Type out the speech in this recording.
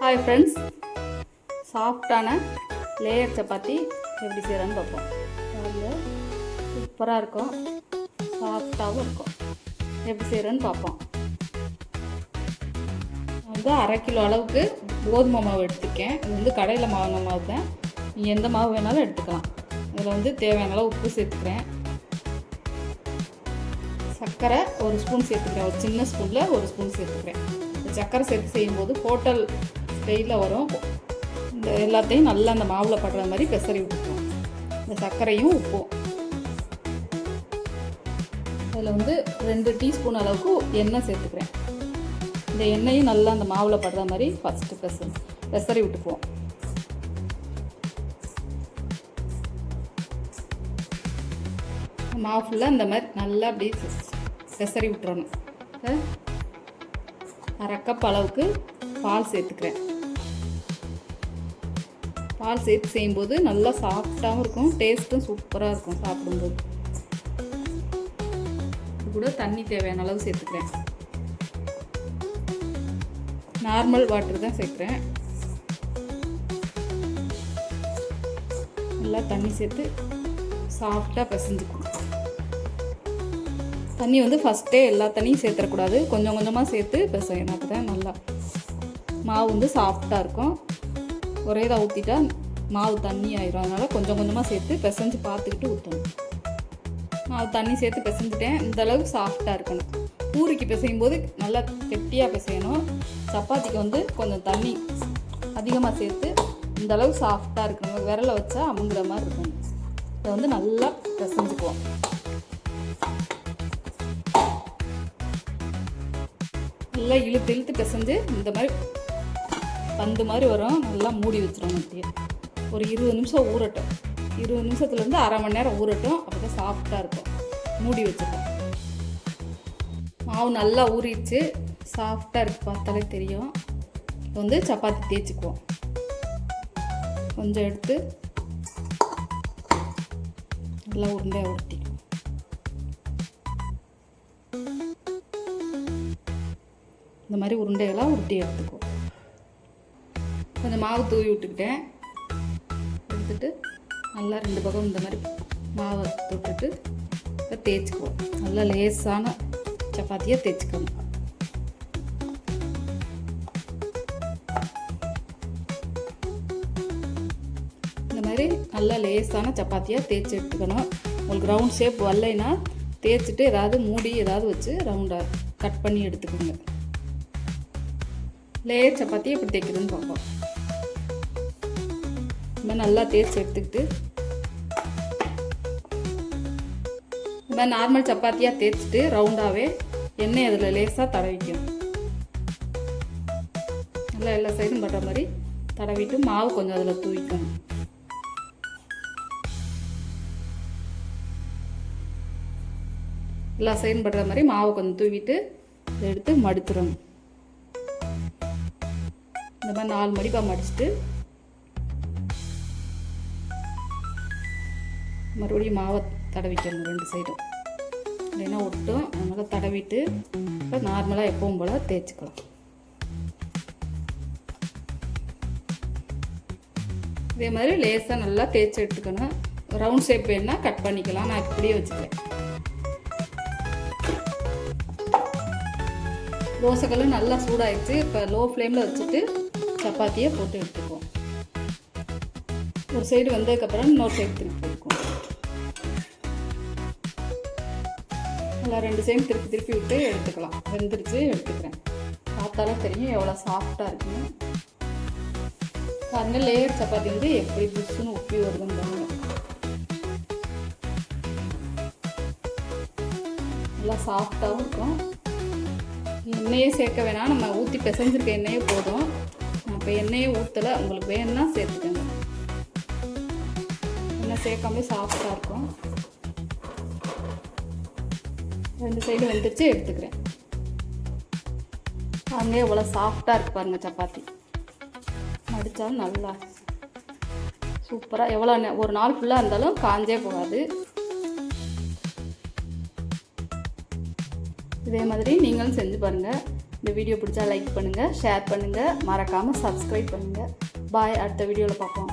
Hi friends சாஃப்டான layer chapati எப்படி செய்கிறேன்னு பார்ப்போம் அதில் சூப்பராக இருக்கும். சாஃப்டாகவும் இருக்கும். எப்படி செய்கிறேன்னு பார்ப்போம் வந்து அரை கிலோ அளவுக்கு கோதுமை மாவு எடுத்துக்கேன் இது வந்து கடையில் மாவுன மாவு தான். நீங்கள் எந்த மாவு வேணாலும் எடுத்துக்கலாம். இதில் வந்து தேவையான அளவு உப்பு சேர்த்துக்கிறேன். சர்க்கரை ஒரு ஸ்பூன் சேர்த்துக்கிறேன். ஒரு சின்ன ஸ்பூனில் ஒரு ஸ்பூன் சேர்த்துக்கிறேன். சர்க்கரை சேர்த்து செய்யும்போது ஹோட்டல் வெயிலில் வரும். இந்த எல்லாத்தையும் நல்லா அந்த மாவில் படுற மாதிரி பெசரி விட்டுக்குவோம் இந்த சர்க்கரையும் உப்பும். அதில் வந்து ரெண்டு டீஸ்பூன் அளவுக்கு எண்ணெய் சேர்த்துக்கிறேன். இந்த எண்ணெயும் நல்லா அந்த மாவில் படுற மாதிரி ஃபஸ்ட்டு பெச பெசரி விட்டுக்குவோம். மாவு ஃபுல்லாக இந்த மாதிரி நல்லா அப்படியே பெசரி விட்டுறணும். அரை கப் அளவுக்கு பால் சேர்த்துக்கிறேன். பால் சேர்த்து செய்யும்போது நல்லா சாஃப்டாகவும் இருக்கும் டேஸ்ட்டும் சூப்பராக இருக்கும் சாப்பிடும்போது. இது கூட தண்ணி தேவையான அளவு சேர்த்துக்கிறேன். நார்மல் வாட்டர் தான் சேர்க்குறேன். நல்லா தண்ணி சேர்த்து சாஃப்டாக பிசைஞ்சுக்கணும். தண்ணி வந்து ஃபஸ்ட்டே எல்லா தண்ணியும் சேர்த்துடக்கூடாது கொஞ்சம் கொஞ்சமாக சேர்த்து பிசையணும். அப்போ தான் நல்லா மாவு வந்து சாஃப்டாக இருக்கும். ஒரே இதாக ஊற்றிட்டா மாவு தண்ணி ஆயிரும். அதனால் கொஞ்சம் கொஞ்சமாக சேர்த்து பிசைஞ்சு பார்த்துக்கிட்டு ஊற்றணும் மாவு தண்ணி சேர்த்து பிசைஞ்சிட்டேன். இந்தளவுக்கு சாஃப்டாக இருக்கணும். பூரிக்கு பிசையும் போது நல்லா கெட்டியாக பிசையணும். சப்பாத்திக்கு வந்து கொஞ்சம் தண்ணி அதிகமாக சேர்த்து இந்த அளவுக்கு சாஃப்டாக இருக்கணும். விரலை வச்சா அமுங்குற மாதிரி இருக்கணும். இதை வந்து நல்லா பிசைஞ்சுக்குவோம். நல்லா இழுத்து இழுத்து பிசைஞ்சு இந்த மாதிரி பந்து மாதிரி வரும். நல்லா மூடி வச்சிடணும் அப்படியே ஒரு இருபது நிமிஷம் ஊறட்டும். இருபது நிமிஷத்துலேருந்து அரை மணி நேரம் ஊறட்டும். அப்போ தான் சாஃப்டாக இருக்கும். மூடி வச்சிடணும் மாவு நல்லா ஊறிடுச்சு. சாஃப்டாக இருக்குது பார்த்தாலே தெரியும். வந்து சப்பாத்தி தேய்ச்சிக்குவோம். கொஞ்சம் எடுத்து நல்லா உருண்டையாக உருட்டி. இந்த மாதிரி உருண்டைகளாக உருட்டி எடுத்துக்குவோம். கொஞ்சம் மாவு தூவி விட்டுக்கிட்டேன். எடுத்துட்டு நல்லா ரெண்டு பக்கம் இந்த மாதிரி மாவை தொட்டுட்டு இப்போ தேய்ச்சிக்குவோம். நல்லா லேசான சப்பாத்தியாக தேய்ச்சிக்கணும் இந்த மாதிரி நல்லா லேசான சப்பாத்தியாக தேய்ச்சி எடுத்துக்கணும். உங்களுக்கு ரவுண்ட் ஷேப் வரலைன்னா தேய்ச்சிட்டு ஏதாவது மூடி ஏதாவது வச்சு ரவுண்டாக கட் பண்ணி எடுத்துக்கோங்க. லேயர் சப்பாத்தி எப்படி தேய்க்கிறதுன்னு பார்ப்போம். இது மாதிரி நல்லா தேய்ச்சி எடுத்துக்கிட்டு இந்த மாதிரி நார்மல் சப்பாத்தியாக தேய்ச்சிட்டு ரவுண்டாகவே எண்ணெய் அதில் லேசாக தடவிக்கும் நல்லா எல்லா சைடும் படுற மாதிரி தடவிட்டு மாவு கொஞ்சம் அதில் தூவிக்கணும். எல்லா சைடும் படுற மாதிரி மாவை கொஞ்சம் தூவிட்டு இதை எடுத்து மடித்துடணும். இந்த மாதிரி நாலு மடிப்பாக மடிச்சுட்டு மறுபடியும் மாவை தடவிக்கணும் ரெண்டு சைடும். இல்லைன்னா ஒட்டும். அதனால் தடவிட்டு இப்போ நார்மலாக எப்பவும் போல் தேய்ச்சிக்கலாம். இதே மாதிரி லேசாக நல்லா தேய்ச்சி எடுத்துக்கணும். ரவுண்ட் ஷேப் வேணால் கட் பண்ணிக்கலாம். நான் இப்படியே வச்சுக்கிறேன். தோசைக்கல் நல்லா சூடாயிடுச்சு. இப்போ லோ ஃப்ளேமில் வச்சுட்டு சப்பாத்தியை போட்டு எடுத்துக்குவோம். ஒரு சைடு வந்ததுக்கப்புறம் இன்னொரு சைடு திருப்பி நல்லா ரெண்டு சைடு திருப்பி திருப்பி விட்டு எடுத்துக்கலாம். வெந்துருச்சு எடுத்துக்கிறேன். பார்த்தாலே தெரியும் எவ்வளோ சாஃப்டாக இருக்குன்னு. பாருங்கள் லேயர் சப்பாத்தி வந்து எப்படி புஷ்ஷுன்னு உப்பி வருதுன்னு பாருங்க. நல்லா சாஃப்டாகவும் இருக்கும். எண்ணெயே சேர்க்க வேணாம். நம்ம ஊற்றி பிசைஞ்சிருக்க எண்ணெயே போதும். இப்போ எண்ணெயே ஊற்றலை உங்களுக்கு வேணும்னா சேர்த்துக்கோங்க. எண்ணெய் சேர்க்காம சாஃப்டாக இருக்கும். ரெண்டு சைடு வெந்துருச்சு எடுத்துக்கிறேன். அங்கே எவ்வளோ சாஃப்டாக இருக்கு பாருங்கள் சப்பாத்தி. மடித்தாலும் நல்லா சூப்பராக எவ்வளோ ஒரு நாள் ஃபுல்லாக இருந்தாலும் காஞ்சே போகாது. இதே மாதிரி நீங்களும் செஞ்சு பாருங்கள் இந்த வீடியோ பிடிச்சா லைக் பண்ணுங்கள் ஷேர் பண்ணுங்கள் மறக்காமல் சப்ஸ்கிரைப் பண்ணுங்கள் பாய் அடுத்த வீடியோவில் பார்ப்போம்.